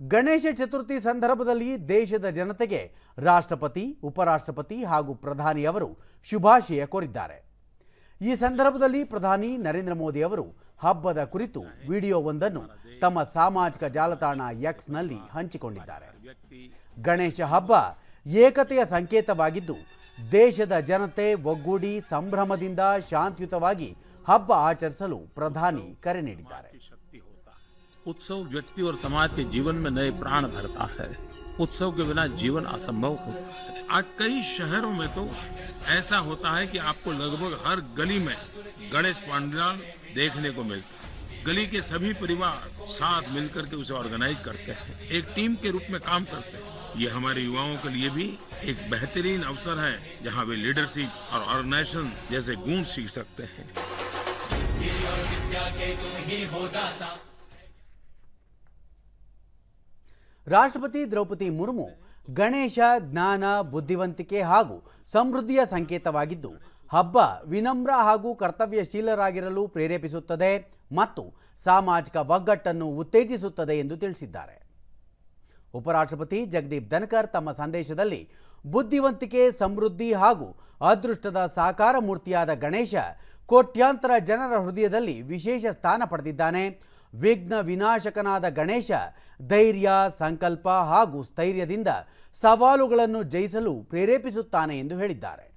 ಗಣೇಶ ಚತುರ್ಥಿ ಸಂದರ್ಭದಲ್ಲಿ ದೇಶದ ಜನತೆಗೆ ರಾಷ್ಟ್ರಪತಿ, ಉಪರಾಷ್ಟ್ರಪತಿ ಹಾಗೂ ಪ್ರಧಾನಿ ಅವರು ಶುಭಾಶಯ ಕೋರಿದ್ದಾರೆ. ಈ ಸಂದರ್ಭದಲ್ಲಿ ಪ್ರಧಾನಿ ನರೇಂದ್ರ ಮೋದಿ ಅವರು ಹಬ್ಬದ ಕುರಿತು ವಿಡಿಯೋವೊಂದನ್ನು ತಮ್ಮ ಸಾಮಾಜಿಕ ಜಾಲತಾಣ ಎಕ್ಸ್ನಲ್ಲಿ ಹಂಚಿಕೊಂಡಿದ್ದಾರೆ. ಗಣೇಶ ಹಬ್ಬ ಏಕತೆಯ ಸಂಕೇತವಾಗಿದ್ದು, ದೇಶದ ಜನತೆ ಒಗ್ಗೂಡಿ ಸಂಭ್ರಮದಿಂದ ಶಾಂತಿಯುತವಾಗಿ ಹಬ್ಬ ಆಚರಿಸಲು ಪ್ರಧಾನಿ ಕರೆ ನೀಡಿದ್ದಾರೆ. उत्सव व्यक्ति और समाज के जीवन में नए प्राण भरता है। उत्सव के बिना जीवन असंभव होता है। आज कई शहरों में तो ऐसा होता है कि आपको लगभग हर गली में गणेश पंडाल देखने को मिलता है। गली के सभी परिवार साथ मिलकर के उसे ऑर्गेनाइज करते हैं। एक टीम के रूप में काम करते हैं। ये हमारे युवाओं के लिए भी एक बेहतरीन अवसर है, जहाँ वे लीडरशिप और ऑर्गेनाइजेशन जैसे गुण सीख सकते हैं। ರಾಷ್ಟ್ರಪತಿ ದ್ರೌಪದಿ ಮುರ್ಮು ಗಣೇಶ, ಜ್ಞಾನ, ಬುದ್ಧಿವಂತಿಕೆ ಹಾಗೂ ಸಮೃದ್ಧಿಯ ಸಂಕೇತವಾಗಿದ್ದು, ಹಬ್ಬ ವಿನಮ್ರ ಹಾಗೂ ಕರ್ತವ್ಯಶೀಲರಾಗಿರಲು ಪ್ರೇರೇಪಿಸುತ್ತದೆ ಮತ್ತು ಸಾಮಾಜಿಕ ಒಗ್ಗಟ್ಟನ್ನು ಉತ್ತೇಜಿಸುತ್ತದೆ ಎಂದು ತಿಳಿಸಿದ್ದಾರೆ. ಉಪರಾಷ್ಟ್ರಪತಿ ಜಗದೀಪ್ ಧನ್ಕರ್ ತಮ್ಮ ಸಂದೇಶದಲ್ಲಿ, ಬುದ್ಧಿವಂತಿಕೆ, ಸಮೃದ್ಧಿ ಹಾಗೂ ಅದೃಷ್ಟದ ಸಾಕಾರ ಮೂರ್ತಿಯಾದ ಗಣೇಶ ಕೋಟ್ಯಾಂತರ ಜನರ ಹೃದಯದಲ್ಲಿ ವಿಶೇಷ ಸ್ಥಾನ ಪಡೆದಿದ್ದಾನೆ. ವಿಘ್ನ ವಿನಾಶಕನಾದ ಗಣೇಶ ಧೈರ್ಯ ಸಂಕಲ್ಪ ಹಾಗೂ ಸ್ಥೈರ್ಯದಿಂದ ಸವಾಲುಗಳನ್ನು ಜಯಿಸಲು ಪ್ರೇರೇಪಿಸುತ್ತಾನೆ ಎಂದು ಹೇಳಿದ್ದಾರೆ.